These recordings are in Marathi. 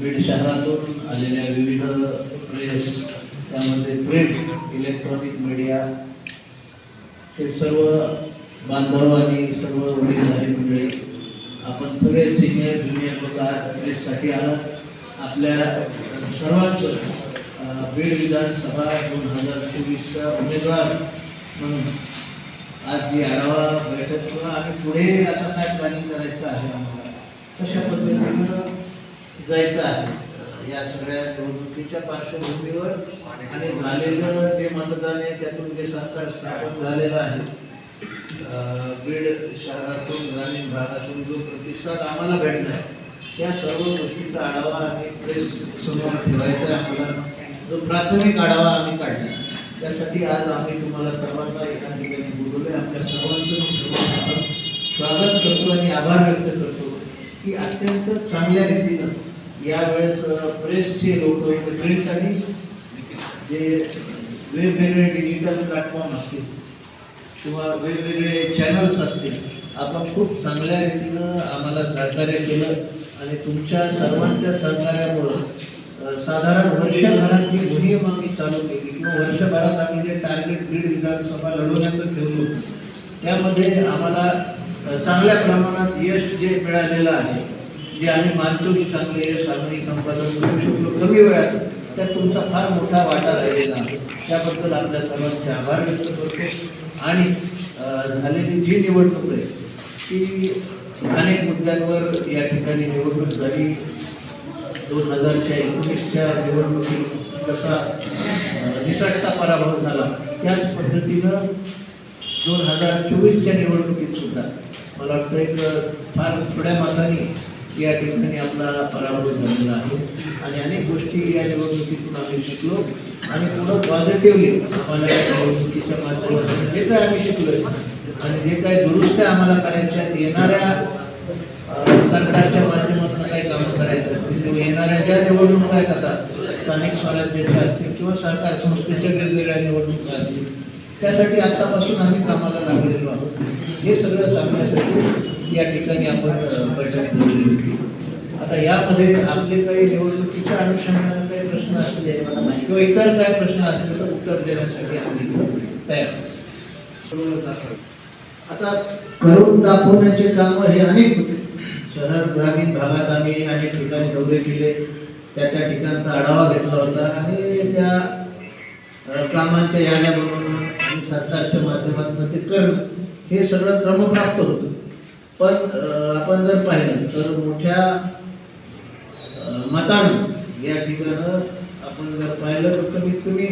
बीड शहरातून आलेल्या विविध प्रेस त्यामध्ये प्रिंट इलेक्ट्रॉनिक मीडिया हे सर्व बांधव आणि सर्व वडीलधारी मंडळी आपण सगळे सिनियर ज्युनियर लोक आज प्रेससाठी आलात. आपल्या सर्वांचं बीड विधानसभा दोन हजार चोवीसचा उमेदवार म्हणून आज जी आढावा बैठक किंवा आम्ही पुढे आता काय प्लॅनिंग करायचं आहे आम्हाला? कशा पद्धतीनं जायचं आहे. या सगळ्या निवडणुकीच्या पार्श्वभूमीवर आणि झालेलं जे मतदान आहे त्यातून जे सरकार स्थापन झालेलं आहे बीड शहरातून ग्रामीण भागातून जो प्रतिसाद आम्हाला भेटला त्या सर्व गोष्टीचा आढावा आम्ही प्रेस समोर ठेवायचा आम्हाला. जो प्राथमिक आढावा आम्ही काढला त्यासाठी आज आम्ही तुम्हाला सर्वांना एका ठिकाणी बोलवले आपल्या सर्वांचं स्वागत करतो आणि आभार व्यक्त करतो. की अत्यंत चांगल्या रीतीनं यावेळेस प्रेसचे लोक प्रिंट आणि जे वेगवेगळे डिजिटल प्लॅटफॉर्म असतील किंवा वेगवेगळे चॅनल्स असतील आपण खूप चांगल्या रीतीनं आम्हाला सहकार्य केलं आणि तुमच्या सर्वांच्या सहकार्यामुळं साधारण साधारण वर्षभराची मोहीम आम्ही चालू केली किंवा वर्षभरात आम्ही जे टार्गेट बीड विधानसभा लढवण्याचं ठेवलो त्यामध्ये आम्हाला चांगल्या प्रमाणात यश जे मिळालेलं आहे जे आम्ही मानतो की चांगले यश आम्ही संपादन करू शकलो कमी वेळात त्यात तुमचा फार मोठा वाटा राहिलेला आहे. त्याबद्दल आपल्या सर्वांचे आभार व्यक्त करतो. आणि झालेली जी निवडणूक आहे ती अनेक मुद्द्यांवर या ठिकाणी निवडणूक झाली. दोन हजारच्या एकोणीसच्या निवडणुकीत कसा निसटता पराभव झाला त्याच पद्धतीनं दोन हजार चोवीसच्या निवडणुकीत सुद्धा मला वाटतं एक फार थोड्या मताने या ठिकाणी आपला पराभव झालेला आहे. आणि अनेक गोष्टी या निवडणुकीतून आम्ही शिकलो. आणि पुढं पॉझिटिव्हली आम्हाला या निवडणुकीच्या माध्यमातून जे काय आम्ही शिकलो आणि जे काही दुरुस्त्या आम्हाला करायच्या आहेत, येणाऱ्या सरकारच्या माध्यमातून काही कामं करायचं किंवा येणाऱ्या ज्या निवडणुका आहेत आता स्थानिक स्वराज्याच्या असतील किंवा सहकार संस्थेच्या वेगवेगळ्या निवडणुका असतील त्यासाठी आतापासून आम्ही कामाला लागलेलो आहोत. हे सगळं सांगण्यासाठी या ठिकाणी आपण बैठक बोलली होती. आता यामध्ये आपले काही निवडणुकीच्या अनुषंगाने काही प्रश्न असले किंवा इतर काही प्रश्न असले तर उत्तर देण्यासाठी आम्ही तयार आता करून दाखवण्याचे काम हे अनेक होते. शहर ग्रामीण भागात आम्ही अनेक ठिकाणी दौरे केले. त्या त्या ठिकाणचा आढावा घेतला होता आणि त्या कामांच्या याद्या बनवणं आणि सरकारच्या माध्यमातून ते करणं हे सगळं क्रमप्राप्त होतं. पण आपण जर पाहिलं तर मोठ्या अ, मतानं या ठिकाणं आपण जर पाहिलं तर कमीत कमी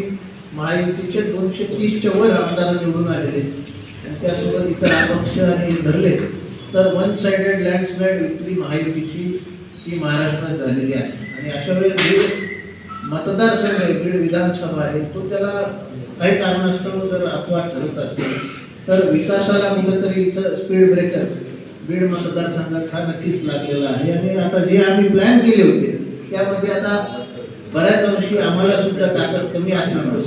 महायुतीचे दोनशे तीसच्या वर आमदार निवडून आलेले आणि त्यासोबत इतर अपक्ष आणि धरले तर वन साइडेड लँडस्लाईड विक्री महायुतीची ही महाराष्ट्रात झालेली आहे. आणि अशा वेळेस जे मतदारसंघ आहे बीड विधानसभा आहे तो त्याला काही कारणास्तव जर अपवाद ठरत असेल तर विकासाला कुठेतरी इथं स्पीड ब्रेकर बीड मतदारसंघात हा नक्कीच लागलेला आहे. आणि आता जे आम्ही प्लॅन केले होते त्यामध्ये आता बऱ्याच अंशी आम्हाला सुद्धा ताकद कमी असणार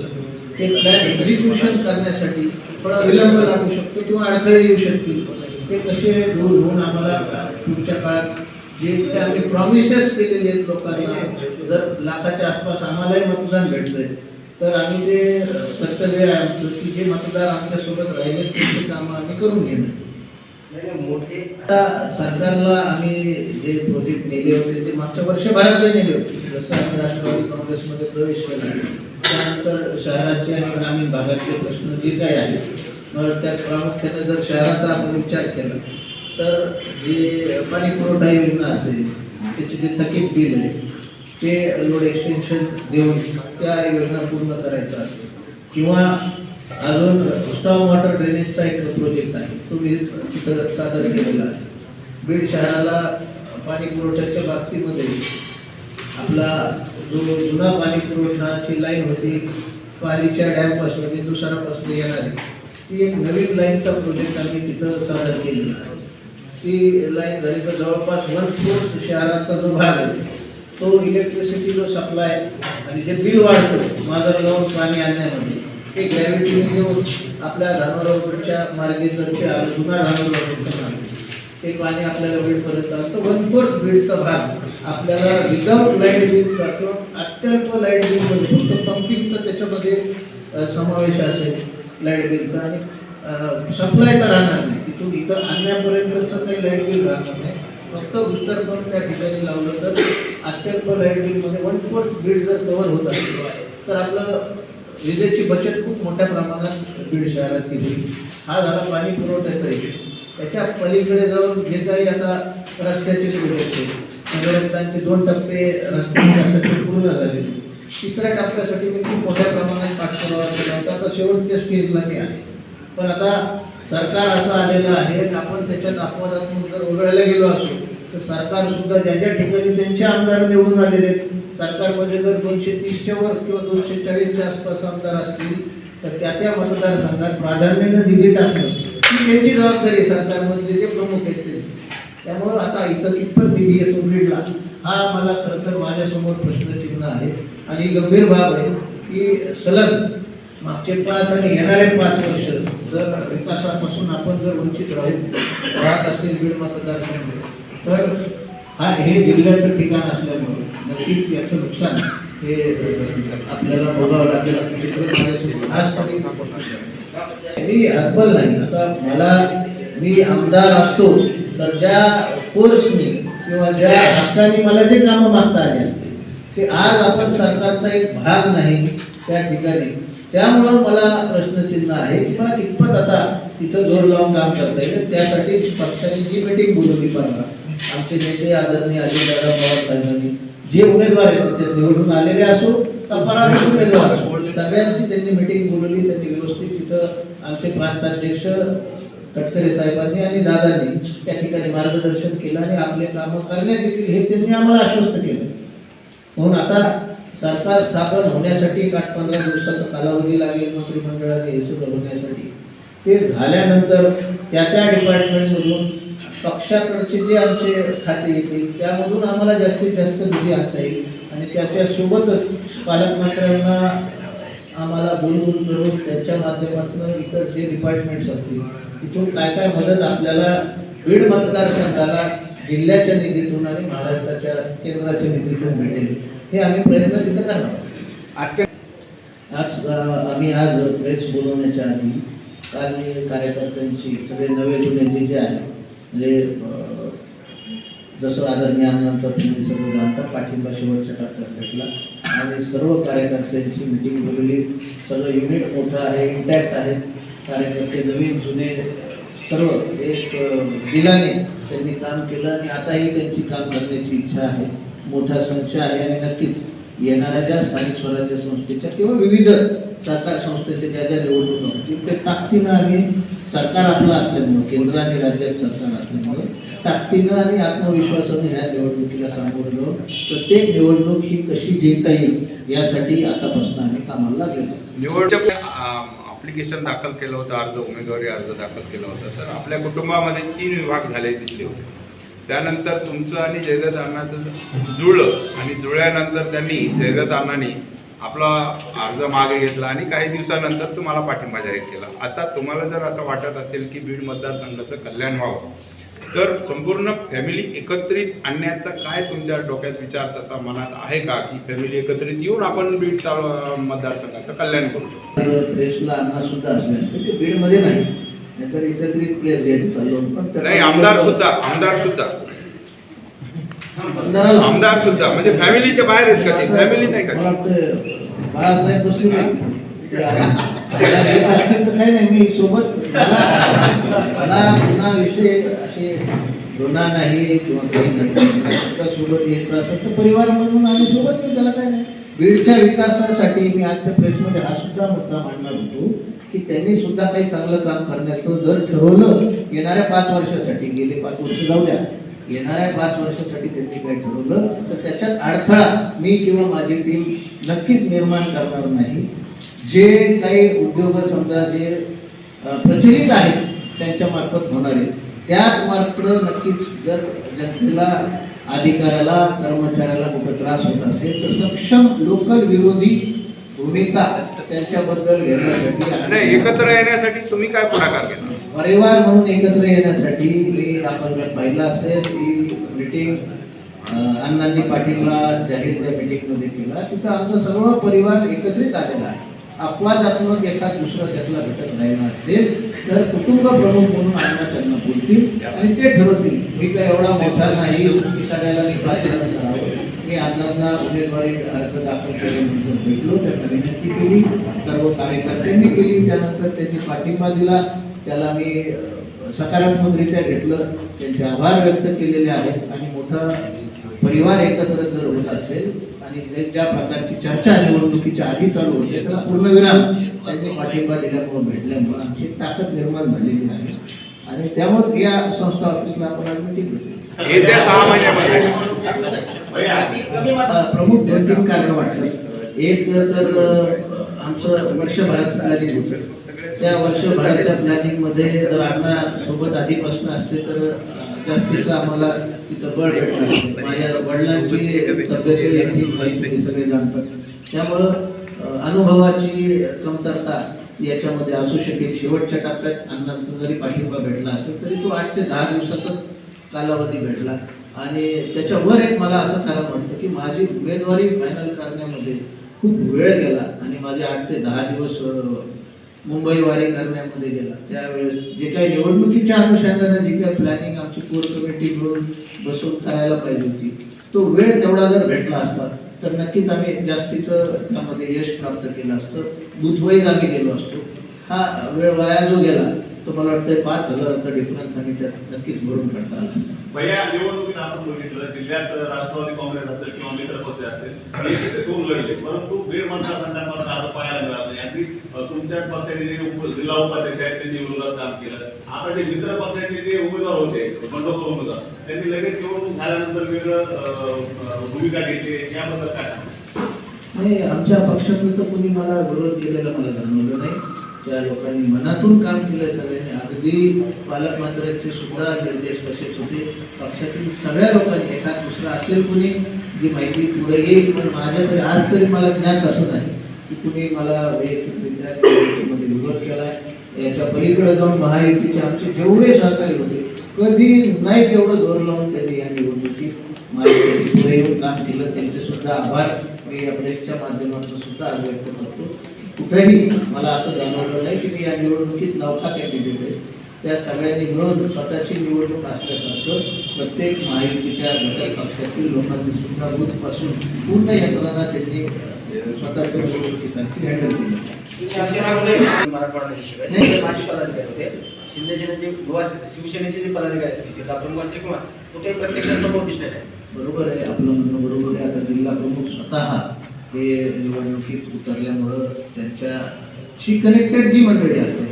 ते प्लॅन एक्झिक्युशन करण्यासाठी थोडा विलंब लागू शकतो किंवा अडथळे येऊ शकतील. ते कसे दूर होऊन आम्हाला पुढच्या काळात जे काही आम्ही प्रॉमिसेस केलेले आहेत लोकांना जर लाखाच्या आसपास आम्हालाही मतदान भेटतंय तर आम्ही ते कर्तव्य आहे आमचं की जे मतदार आमच्यासोबत राहिले त्यांची कामं आम्ही करून घेणं आता सरकारला आम्ही जे प्रोजेक्ट नेले होते ते मागच्या वर्षभरात नेले होते जसं आम्ही राष्ट्रवादी काँग्रेसमध्ये प्रवेश केला त्यानंतर शहराचे आणि ग्रामीण भागातले प्रश्न जे काही आहेत मग त्यात प्रामुख्याने जर शहराचा आपण विचार केला तर जे पाणी पुरवठा योजना असेल त्याचे जे थकीत बिल आहे ते लोड एक्सटेन्शन देऊन त्या योजना पूर्ण करायचा असेल किंवा अजून स्टॉम वॉटर ड्रेनेजचा एक प्रोजेक्ट आहे. तो मी तिथं सादर केलेला आहे. बीड शहराला पाणी पुरवठ्याच्या बाबतीमध्ये आपला जो जुना पाणी पुरवठाची लाईन होती पालीच्या डॅमपासून बिंदुसारापासून येणारी ती एक नवीन लाईनचा प्रोजेक्ट आम्ही तिथं सादर केलेला आहे. ती लाईन झाली तर जवळपास वन फोर्थ शहराचा जो भाग आहे तो इलेक्ट्रिसिटी जो सप्लाय आणि जे बिल वाढतं माझं जाऊन पाणी आणण्यामध्ये ते ग्रॅव्हिटीने घेऊन आपल्या धानोरावच्या मार्गे जर ते आलं जुना धानोरावच्या मार्गे. ते पाणी आपल्याला बीडपर्यंत आलं तर वन फोर्थ बीडचा भाग आपल्याला विदाऊट लाइट बिलचा किंवा अत्यल्प लाइट बिलमध्ये फक्त पंपिंगचा त्याच्यामध्ये समावेश असेल लाइट बिलचा आणि सप्लायचा राहणार नाही. तिथून इथं आणण्यापर्यंतचं काही लाइट बिल राहणार नाही. फक्त बुस्टर पंप त्या ठिकाणी लावलं तर अत्यल्प लाइट वन फोर बीड जर कव्हर होत असेल तर आपलं विजेची बचत खूप मोठ्या प्रमाणात बीड शहरात केली. हा झाला पाणी पुरवठ्याचा इशू त्याच्या पलीकडे जाऊन जे काही आता रस्त्याचे सुरू होते नगररत्नांचे दोन टप्पे रस्त्यासाठी पूर्ण झाले. तिसऱ्या टप्प्यासाठी मी खूप मोठ्या प्रमाणात पाठपुरावा केला होता. आता शेवटच्या स्टेजला मी आहे पण आता सरकार असं आलेलं आहे की आपण त्याच्यात अपवादात्मक जर उघडायला गेलो असो तर सरकार सुद्धा ज्या ज्या ठिकाणी त्यांचे आमदार निवडून आलेले आहेत सरकारमध्ये जर दोनशे तीसच्या वर किंवा दोनशे चाळीसच्या आसपास आमदार असतील तर त्या त्या मतदारसंघात प्राधान्यानं दिली टाकणं ही त्यांची जबाबदारी सरकारमधले जे प्रमुख आहेत ते. त्यामुळं आता इथं कितपत निधी येतो बीडला हा मला खरं तर माझ्यासमोर प्रश्नचिन्ह आहे. आणि गंभीर बाब आहे की सलग मागचे पाच आणि येणारे पाच वर्ष जर विकासापासून आपण जर वंचित राहू राहत असेल बीड मतदारसंघ तर हा हे जिल्ह्याचं ठिकाण असल्यामुळे नक्कीच याचं नुकसान हे आपल्याला भोगावं लागेल आज तरी मी हतबल नाही. आता मला मी आमदार असतो तर ज्या फोर्सनी किंवा ज्या हक्काने मला जे कामं मागता आले ते आज आपण सरकारचा एक भाग नाही त्या ठिकाणी. त्यामुळं मला प्रश्नचिन्ह आहे किंवा कितपत आता तिथं जोर लावून काम करता येईल. त्यासाठी पक्षाची जी मिटिंग बोलवली परवा आमचे नेते आदरणीय अजितदादा पवार साहेबांनी जे उमेदवार आहेत ते निवडून आलेले असो का पराभूत उमेदवार सगळ्यांची त्यांनी मिटिंग बोलवली त्यांनी व्यवस्थित तिथं आमचे प्रांताध्यक्ष तटकरे साहेबांनी आणि दादांनी त्या ठिकाणी मार्गदर्शन केलं आणि आपले कामं करण्यात येतील हे त्यांनी आम्हाला आश्वस्त केलं. म्हणून आता सरकार स्थापन होण्यासाठी एक आठ पंधरा दिवसाचा कालावधी लागेल मंत्रिमंडळाने हे सगळं होण्यासाठी. ते झाल्यानंतर त्या त्या डिपार्टमेंटमधून पक्षाकडचे जे आमचे खाते येतील त्यामधून आम्हाला जास्तीत जास्त निधी आणता येईल. आणि त्याच्यासोबतच पालकमंत्र्यांना आम्हाला बोलवून करून त्यांच्या माध्यमातून इतर जे डिपार्टमेंट्स असतील तिथून काय काय मदत आपल्याला बीड मतदारसंघाला जिल्ह्याच्या निधीतून आणि महाराष्ट्राच्या केंद्राच्या निधीतून भेटेल हे आम्ही प्रयत्न तिथं करणार आज आम्ही आज प्रेस बोलवण्याच्या आधी काल मी कार्यकर्त्यांची सगळे नवे जुने जे जे आहे म्हणजे जसं आदरणीय आमदार तुम्ही सर्व जाणता पाठिंबा शेवटच्या टप्प्यात भेटला. आणि सर्व कार्यकर्त्यांची मिटिंग बोलवली सर्व युनिट मोठं आहे इंटॅक्ट आहे. कार्यकर्ते नवीन जुने सर्व एक दिलाने त्यांनी काम केलं आणि आताही त्यांची काम करण्याची इच्छा आहे. मोठा संख्या आहे आणि नक्कीच येणाऱ्या ज्या स्थानिक स्वराज्य संस्थेच्या किंवा विविध सरकार संस्थेच्या ज्या ज्या निवडणूक होतील ते ताकदीनं आम्ही सरकार आपलं असल्यामुळं केंद्र आणि राज्यात सरकार असल्यामुळं ताकदीनं आणि आत्मविश्वासाने ह्या निवडणुकीला सामोरं जाऊन प्रत्येक निवडणूक ही कशी जिंकता येईल यासाठी आतापासून आम्ही कामाला लागेलो निवडणूक ऍप्लिकेशन दाखल केलं होतं अर्ज उमेदवारी अर्ज दाखल केला होता. तर आपल्या कुटुंबामध्ये तीन विभाग झाले दिसले होते. त्यानंतर तुमचं आणि जयदत्त अण्णाचं जुळलं आणि जुळल्यानंतर त्यांनी जयदत्त अण्णांनी आपला अर्ज मागे घेतला आणि काही दिवसानंतर तुम्हाला पाठिंबा जाहीर केला. आता तुम्हाला जर असं वाटत असेल की बीड मतदारसंघाचं कल्याण व्हावं तर संपूर्ण फॅमिली एकत्रित आणण्याचा काय तुमच्या डोक्यात विचार तसा मनात आहे का की फॅमिली एकत्रित येऊन आपण बीड मतदारसंघाचं कल्याण करू शकतो प्रेसला अण्णा सुद्धा असले असते ते बीडमध्ये नाही. नाहीतर एकत्रित प्रेस चाललो नाही आमदार सुद्धा आमदार सुद्धा. आमदार सुद्धा म्हणजे फॅमिलीच्या बाहेर आहेत का ते फॅमिली नाही मला का वाटतं बाळासाहेब बसले नाही ते आले. येत असतील तर काही नाही मी सोबत. मला मला पुन्हा विषय असे गुन्हा नाही किंवा काही नाही. सुद्धा सोबत येत तर परिवार म्हणून आम्ही सोबत येऊ त्याला काय नाही. बीडच्या विकासासाठी मी आज त्या प्रेसमध्ये हा सुद्धा मुद्दा मांडणार होतो की त्यांनी सुद्धा काही चांगलं काम करण्याचं जर ठरवलं येणाऱ्या पाच वर्षासाठी गेले पाच वर्ष जाऊ द्या. येणाऱ्या पाच वर्षासाठी त्यांनी काही ठरवलं तर त्याच्यात अडथळा मी किंवा माझी टीम नक्कीच निर्माण करणार नाही. जे काही उद्योग समजा जे प्रचलित आहेत त्यांच्या मार्फत होणारे त्यात मात्र नक्कीच जर जनतेला अधिकाऱ्याला कर्मचाऱ्याला कुठं त्रास होत असेल तर सक्षम लोकल विरोधी भूमिका त्यांच्याबद्दल घेण्यासाठी नाही एकत्र येण्यासाठी तुम्ही काय पुढाकार घेणार? परिवार म्हणून एकत्र येण्यासाठी मी आपण जर पाहिलं असेल की मिटिंग अण्णांनी पाठिंबा जाहीर त्या मिटिंगमध्ये केला. तिथं आमचा सर्व परिवार एकत्रित आलेला आहे. अपवादात्मक एखाद दुसरा त्यातला घटक राहिला असेल तर कुटुंब प्रमुख म्हणून अण्णा त्यांना बोलतील आणि ते ठरवतील. मी काय एवढा मोठा नाही की सगळ्याला मी प्राधान्य करावं. मी अण्णांना उमेदवारी अर्ज दाखल केल्यानंतर भेटलो त्यांना विनंती केली सर्व कार्यकर्त्यांनी केली. त्यानंतर त्यांनी पाठिंबा दिला. त्याला मी सकारात्मकरित्या घेतलं. त्यांचे आभार व्यक्त केलेले आहेत. आणि मोठा परिवार एकत्र जर होत असेल आणि ज्या प्रकारची चर्चा निवडणुकीच्या आधी चालू होते त्याला पूर्णविराम त्यांनी पाठिंबा दिल्यामुळे भेटल्यामुळे आमची ताकद निर्माण झालेली आहे. आणि त्यामुळे या संस्था ऑफिसला आपण आज मिटिंग प्रमुख दोन तीन कारण वाटतात एक तर आमचं वर्षभराचं प्लॅनिंग होतं. त्या वर्षभराच्या प्लॅनिंगमध्ये जर अण्णा सोबत आधीपासून असते तर जास्तीचं आम्हाला तिथं बळ. माझ्या वडिलांची तब्येत सगळे जाणतात. त्यामुळं अनुभवाची कमतरता याच्यामध्ये असू शकेल. शेवटच्या टप्प्यात अण्णांचा जरी पाठिंबा भेटला असेल तरी तो आठ ते दहा दिवसाचाच कालावधी भेटला. आणि त्याच्यावर एक मला असं कारण वाटतं की माझी उमेदवारी फायनल करण्यामध्ये खूप वेळ गेला आणि माझे आठ ते दहा दिवस मुंबई वारी करण्यामध्ये गेला. त्यावेळेस जे काही निवडणुकीच्या अनुषंगाने जे काही प्लॅनिंग आमची कोर कमिटी मिळून बसून करायला पाहिजे होती तो वेळ तेवढा जर भेटला असता तर नक्कीच आम्ही जास्तीचं त्यामध्ये यश प्राप्त केलं असतं बुधवाईज आम्ही गेलो असतो. हा वेळ वाया जो गेला तो मला वाटतं पाच हजाराचा डिफरन्स आम्ही त्यात नक्कीच भरून काढता. पहिल्या निवडणुकीत आपण बघितलं जिल्ह्यात राष्ट्रवादी काँग्रेस असेल किंवा मित्र पक्ष असतील हे दोन लढले. परंतु बीड मतदारसंघात मात्र असं पाहायला मिळालं नाही. अगदी तुमच्याच पक्षाचे जे जिल्हा उपाध्यक्ष आहेत त्यांनी विरोधात काम केलं. आता जे मित्र पक्षाचे जे उमेदवार होते बंडखोर उमेदवार त्यांनी लगेच निवडणूक झाल्यानंतर वेगळं भूमिका घेतली. याबद्दल काय नाही आमच्या पक्षातलं तर कोणी मला विरोध केलेला मला जाणवलं नाही. त्या लोकांनी मनातून काम केलं सगळ्यांनी. अगदी पालकमंत्र्यांचे सुद्धा निर्देश तसेच होते. पक्षातील सगळ्या लोकांनी एखाद दुसरा असेल कुणी जी माहिती पुढे येईल पण माझ्या तरी आज तरी मला ज्ञात असं नाही की कुणी मला वैयक्तिक विद्यार्थ्यांमध्ये विरोध केला याच्या पलीकडे जाऊन महायुतीचे आमचे जेवढे सहकारी होते कधी नाही तेवढं जोर लावून त्यांनी या निवडणुकीत माझ्यासाठी पुढे येऊन काम केलं. त्यांचे सुद्धा आभार. मी या प्रेसच्या माध्यमातून सुद्धा आज व्यक्त करतो. कुठेही मला असं जाणवलं नाही की मी या निवडणुकीत नवखा कॅन्डिडेट आहे. त्या सगळ्यांनी मिळून स्वतःची निवडणूक असल्यासारखं प्रत्येक महायुतीच्या घटक पक्षातील लोकांनी सुद्धा बूथपासून पूर्ण यंत्रणा त्यांनी स्वतःच्या निवडणुकीसाठी हँडल केली. माजी पदाधिकारी होते. शिंदेचे जे शिवसेनेचे जे पदाधिकारी आहेत ते प्रमुख असतील किंवा कुठे प्रत्यक्षात समोर दिसले नाही. बरोबर आहे आपलं म्हणणं बरोबर आहे. आता जिल्हा प्रमुख स्वतः हे निवडणुकीत उतरल्यामुळं त्यांच्याशी कनेक्टेड जी मंडळी असते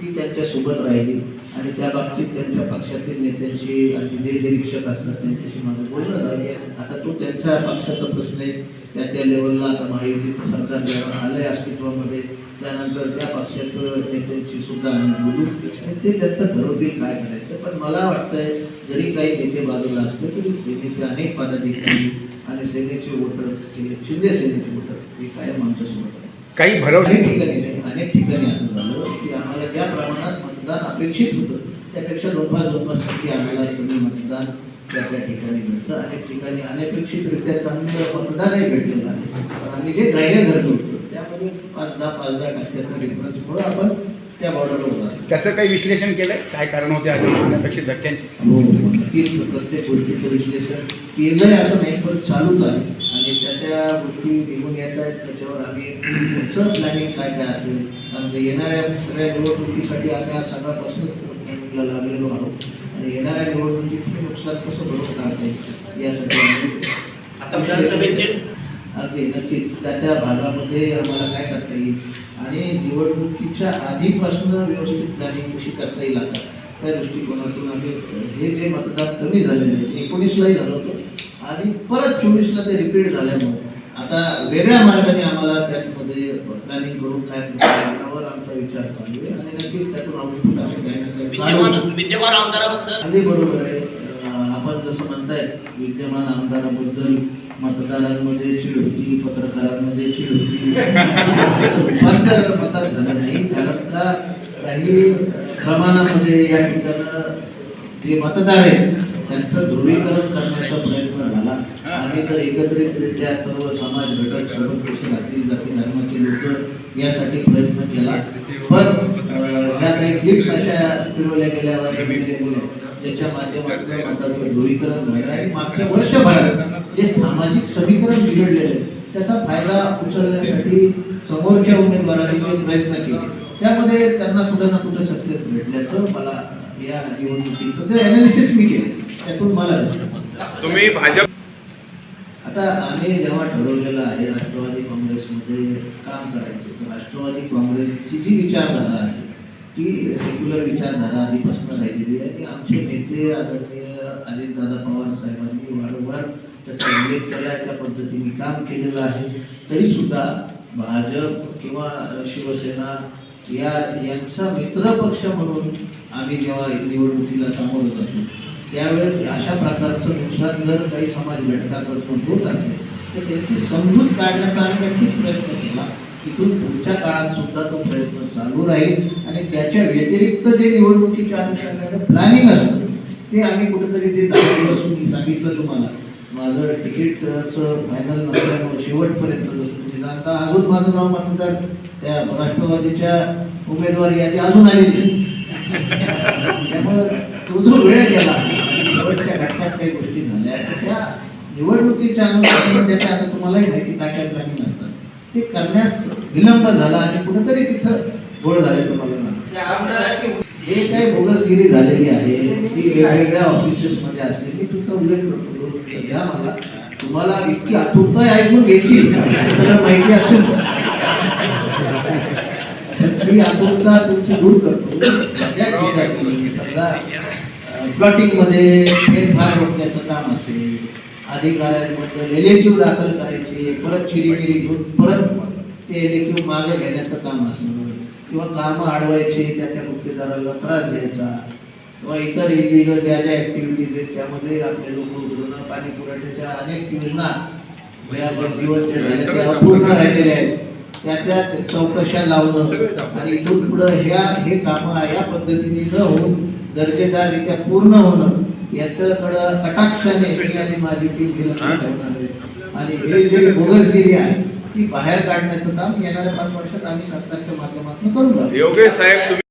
ती त्यांच्यासोबत राहिली. आणि त्या बाबतीत त्यांच्या पक्षातील नेत्यांशी आणि जे निरीक्षक असतात त्यांच्याशी माझं बोलणं झालं. आता तो त्यांच्या पक्षाचा प्रश्न आहे. त्या त्या लेवलला आता महायुतीचं सरकार जेव्हा आलंय अस्तित्वामध्ये त्यानंतर त्या पक्षाचं नेत्यांशी सुद्धा आम्ही बोलू. आणि ते त्यांचं ठरवतील काय करायचं. पण मला वाटतंय जरी काही नेते बाजूला असले तरी सेनेचे अनेक पदाधिकारी आणि सेनेचे वोटर्स हे शिंदे सेनेचे वोटर्स हे कायम आमच्यासोबत आहेत. काही भरवसे काही ठिकाणी नाही अनेक ठिकाणी असं झालं की आम्हाला ज्या प्रमाणात मतदान अपेक्षित होतं त्यापेक्षा जवळपास टक्के आम्हाला कमी मतदान त्या त्या ठिकाणी मिळतं. अनेक ठिकाणी अनपेक्षितरित्या चांगलं मतदानही भेटलेलं आहे. आम्ही जे ग्राह्य धरत होतो त्यामध्ये पाच दहा पाच दहा टक्क्याचा डिफरन्समुळे आपण त्या त्याचं काही विश्लेषण केलंय? काय कारण होते अजून अपेक्षित धक्क्यांचे? हो प्रत्येक गोष्टीचं विश्लेषण केलंय असं नाही पण चालूच आहे. आणि त्या त्या गोष्टी निघून येत आहेत त्याच्यावर आम्ही पुढचं प्लॅनिंग काय काय असेल येणाऱ्या सगळ्या निवडणुकीसाठी आम्ही आज सकाळपासूनच प्लॅनिंगला लागलेलो आहोत. आणि येणाऱ्या निवडणुकीचं नुकसान कसं भरून काढता येईल यासाठी आम्ही आता विधानसभेचे अगदी नक्कीच. त्या त्या भागामध्ये आम्हाला काय करता येईल? आणि निवडणुकीच्या आधीपासून व्यवस्थित प्लॅनिंग कशी करता येईल आता? त्या दृष्टिकोनातून आम्ही हे जे मतदान कमी झालेले एकोणीसलाही झालं होतं. आणि परत चोवीसला ते रिपीट झाल्यामुळे. आता वेगळ्या मार्गाने आम्हाला त्यामध्ये प्लॅनिंग करून काय यावर आमचा विचार चालू आहे. आणि नक्कीच त्यातून आम्ही विद्यमान आमदाराबद्दल? अगदी बरोबर आहे. आपण जसं म्हणताय विद्यमान आमदाराबद्दल मतदारांमध्ये चीड पत्रकारांमध्ये चीड रूपांतर मतात झालं नाही त्यातला काही प्रमाणामध्ये या ठिकाणं जे मतदार आहेत त्यांचं ध्रुवीकरण करण्याचा प्रयत्न झाला. आम्ही तर एकत्रितरित्या सर्व समाज घटक सर्व जाती जाती धर्माचे लोक यासाठी प्रयत्न केला. पण ह्या काही क्लिप्स अशा फिरवल्या गेल्या गेल्या त्याच्या माध्यमातून मताचं ध्रुवीकरण झालं आणि मागच्या वर्षभरात जे सामाजिक समीकरण बिघडलेलं आहे त्याचा फायदा उचलण्यासाठी समोरच्या उमेदवारांनी जे प्रयत्न केले. त्यामध्ये त्यांना कुठं ना कुठं सक्सेस भेटल्याचं मला या निवडणुकीचं ते अनालिसिस मी केलं त्यातून मला तुम्ही भाजप आता आम्ही जेव्हा ठरवलेलं आहे राष्ट्रवादी काँग्रेसमध्ये काम करायचं तर राष्ट्रवादी काँग्रेसची जी विचारधारा आहे ती रेग्युलर विचारधारा आधीपासून राहिलेली आहे. आणि आमचे नेते आदरणीय अजितदादा पवार साहेबांनी वारंवार त्याचा उल्लेख केला त्या पद्धतीने काम केलेलं आहे. तरी सुद्धा भाजप किंवा शिवसेना या यांचा मित्रपक्ष म्हणून आम्ही जेव्हा निवडणुकीला सामोरं जातो त्यावेळेस अशा प्रकारचं नुकसान जर काही समाज घटकाकडून होत असेल तर त्याची समजूत काढण्याचा आम्ही नक्कीच प्रयत्न केला. तिथून पुढच्या काळात सुद्धा तो प्रयत्न चालू राहील. आणि त्याच्या व्यतिरिक्त जे निवडणुकीच्या अनुषंगाने प्लॅनिंग असतं ते आम्ही कुठेतरी जे दहा मी सांगितलं तुम्हाला. माझं तिकीटचं फायनल नसल्यामुळे शेवटपर्यंत जसं तुम्ही जाणता अजून माझं नाव मतदार त्या राष्ट्रवादीच्या उमेदवार यादी अजून आलेली त्यामुळं तो जो वेळ गेला शेवटच्या घटनात काही गोष्टी झाल्या त्या निवडणुकीच्या अनुषंगाने त्याच्या आता तुम्हालाही माहिती काय काय प्लॅनिंग असतात. ते करण्यास विलंब झाला आणि कुठेतरी तिथं गोळ झाले तुम्हाला. हे काय भोगसगिरी झालेली आहे ती वेगवेगळ्या ऑफिसेस मध्ये असेल मी तुमचा उल्लेख करतो सध्या मला. तुम्हाला इतकी आतुरता ऐकून घ्यायची सगळं माहिती असून मी आतुरता तुमची दूर करतो. ज्या ठिकाणी समजा प्लॉटिंगमध्ये फेरफार रोखण्याचं काम असेल अधिकाऱ्यांबद्दल एलेक्टिव्ह दाखल करायचे परत चिरीमिरी घेऊन परत ते एलेक्टिव्ह मागे घेण्याचं काम असेल किंवा कामं अडवायचे त्या त्या गुत्तेदाराला त्रास द्यायचा. किंवा इतर इलिगल ज्या ज्या ऍक्टिव्हिटीज आहेत त्यामध्ये आपले लोक उतरणं पाणी पुरवठ्याच्या अनेक योजना अपूर्ण राहिलेल्या आहेत. त्या त्या चौकशा लावणं आणि इथून पुढं ह्या हे कामं या पद्धतीने न होऊन दर्जेदाररित्या पूर्ण होणं याच्याकडं कटाक्षाने आणि माझी टीम आणि हे जे बोगसगिरी आहे की बाहेर काढण्याचं काम येणाऱ्या पाच वर्षात आम्ही सरकारच्या माध्यमातून करू योगेश साहेब तुम्ही